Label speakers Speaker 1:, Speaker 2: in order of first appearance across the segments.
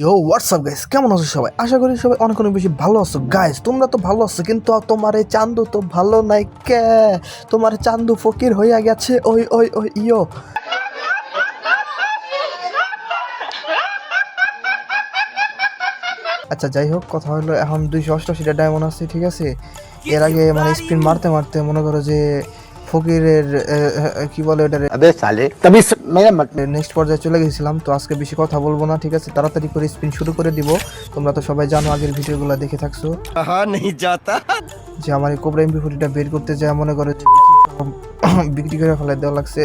Speaker 1: ইয়ো WhatsApp guys কেমন আছো সবাই? আশা করি সবাই অনেক অনেক বেশি ভালো আছো। গাইস তোমরা তো ভালো আছো, কিন্তু তোমার এই চান্দু তো ভালো নাই কে? তোমার চান্দু ফকির হইয়া গেছে, ওই ওই ওই, ইয়ো। আচ্ছা যাই হোক, কথা হলো, এখন দুইশো অষ্টাশিটা ডায়মন্ড আছে, ঠিক আছে? এর আগে মানে স্পিন মারতে মারতে মনে করো যে ফকিরের কি বলে ওটারে?
Speaker 2: আবে সালে। তবে
Speaker 1: নেক্সট মানে পর্যায়ে চলে গেছিলাম তো আজকে বেশি কথা বলব না ঠিক আছে? তাড়াতাড়ি করে স্পিন শুরু করে দিব। তোমরা তো সবাই জানো আগের ভিডিওগুলো দেখে থাকছো।
Speaker 2: নেই যাতা।
Speaker 1: যে আমার কোবরা এমপি ফোরটিটা বের করতে যায় মনে করে বিক্রি করে ফেলে দেওয়া লাগছে।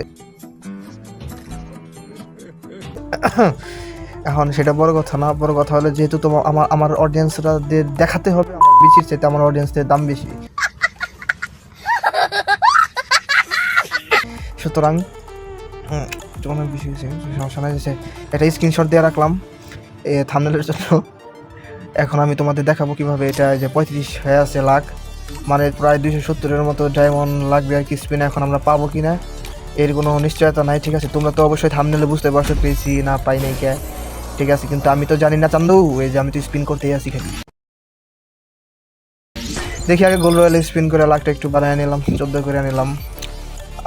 Speaker 1: এখন সেটা বড় কথা না বড় কথা হলো যেহেতু তোমার আমার আমার অডিয়েন্সরা দেখাতে হবে বিচির চাইতে আমার অডিয়েন্সদের দাম বেশি। সুতরাং একটু অনেক বেশি সমস্যা নাই, যে একটা স্ক্রিনশট দিয়ে রাখলাম, এ থামনেলের জন্য। এখন আমি তোমাদের দেখাবো কীভাবে এটা যে পঁয়ত্রিশ হয়ে আছে লাখ মানে প্রায় দুইশো সত্তরের মতো ডায়মন্ড লাগবে আর কি স্পিন এখন আমরা পাবো কি না এর কোনো নিশ্চয়তা নাই, ঠিক আছে? তোমরা তো অবশ্যই থামনেলে বুঝতে পারছ, পেয়েছি না, পাই নাই কে, ঠিক আছে? কিন্তু আমি তো জানি না চান্দু, এই যে আমি তো স্পিন করতেই আছি খালি। দেখি আগে গোল রয়েল স্পিন করে লাখটা একটু বাড়ায় নিলাম, চোদ্দ করে নিলাম।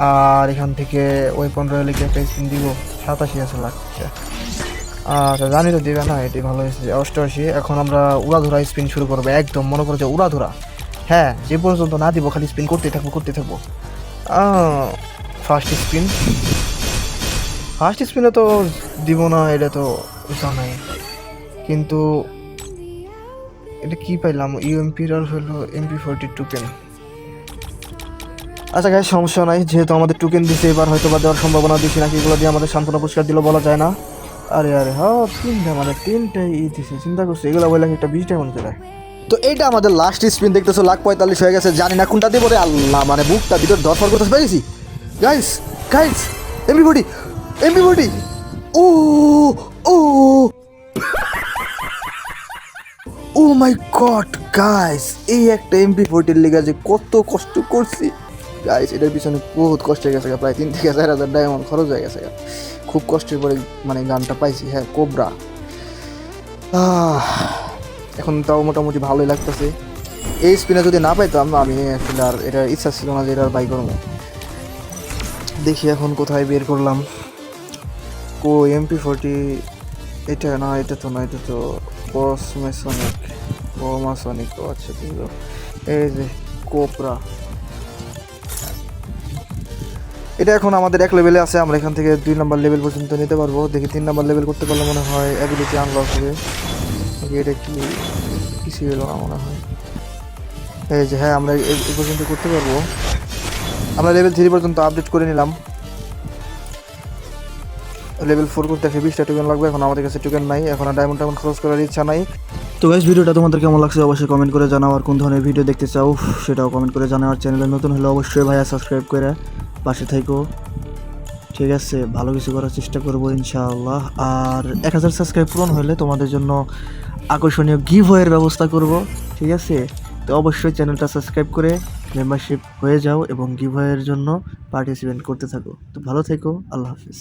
Speaker 1: আর এখান থেকে ওই পনেরো রয়েলে একটা স্পিন দিব, সাতাশি আছে লাগছে। আচ্ছা জানি তো দিবে না, এটি ভালো হয়েছে। অষ্টআশি, এখন আমরা উড়াধুরা স্পিন শুরু করব, একদম মনে করো যে উড়াধুরা। হ্যাঁ যে পর্যন্ত না দিব, খালি স্পিন করতে থাকব করতে থাকব। ফার্স্ট স্পিন ফার্স্ট স্পিনে তো দিব না, এটা তো জানাই কিন্তু এটা কি পাইলাম? ইউএমপির হলো এমপি ফোরটি টোকেন আচ্ছা গাই সমস্যা নাই। যেহেতু আমাদের টোকেন দিছে, এবার হয়তো বা দেওয়ার সম্ভাবনা বেশি নাকি, এগুলো দিয়ে আমাদের সান্ত্বনা পুরস্কার দিলেও বলা যায় না। আরে আরে হ্যাঁ তিনটা মানে তিনটাই ই দিছে, চিন্তা করছি? এগুলো বলে একটা বিশটা মন করে তো এইটা আমাদের লাস্ট স্পিন দেখতেছো, লাখ পঁয়তাল্লিশ হয়ে গেছে। জানি না কোনটা দিব রে, আল্লাহ মানে বুকটা ভিতর দরফর করতে পেরেছি guys guys MB body oh oh oh my god guys এই একটা এমপি ফোরটির লিগা যে কত কষ্ট করছি। গাইস এটার পিছনে বহুত কষ্ট হয়ে গেছে প্রায় তিন থেকে চার হাজার ডায়মন্ড খরচ হয়ে গেছে। খুব কষ্টের পরে মানে গানটা পাইছি হ্যাঁ কোবরা এখন তাও মোটামুটি ভালোই লাগতেছে এই স্পিনে যদি না পাইতাম, আমি আসলে আর এটার ইচ্ছা ছিল না যে এটার বাই করব দেখি এখন কোথায় বের করলাম কো এমপি ফোরটি এটা না, এটা তো না, এটা তো কসমেসনিক কমাসনিক আচ্ছা। এই যে কোপরা এটা এখন আমাদের এক লেভেলে আছে, আমরা এখান থেকে দুই নাম্বার লেভেল পর্যন্ত নিতে পারব। দেখি তিন নাম্বার লেভেল করতে পারলে মনে হয় অ্যাবিলিটি আনলক হবে। এটা কি কিছু হলো না মনে হয়। এই যে হ্যাঁ আমরা এ এ পর্যন্ত করতে পারব। আমরা লেভেল থ্রি পর্যন্ত আপডেট করে নিলাম। লেভেল ফোর করতে একশো বিশটা টোকেন লাগবে, এখন আমাদের কাছে টোকেন নাই, এখন আর ডায়মন্ড টাইমন্ড খরচ করার ইচ্ছা নাই। তো গাইস ভিডিওটা তোমাদের কেমন লাগছে অবশ্যই কমেন্ট করে জানাও, আর কোন ধরনের ভিডিও দেখতে চাও সেটাও কমেন্ট করে জানাও, আর চ্যানেলে নতুন হলে অবশ্যই ভাইয়া সাবস্ক্রাইব করে। পাশে থাকো। ঠিক আছে, ভালো কিছু করার চেষ্টা করব ইনশাআল্লাহ। আর এক হাজার সাবস্ক্রাইব পূরণ হলে তোমাদের জন্য আকর্ষণীয় গিভ ওয়ের ব্যবস্থা করব। ঠিক আছে? তো অবশ্যই চ্যানেলটা সাবস্ক্রাইব করে মেম্বারশিপ হয়ে যাও এবং গিভ ওয়ের জন্য পার্টিসিপেট করতে থাকো। তো ভালো থেকো, আল্লাহ হাফিজ।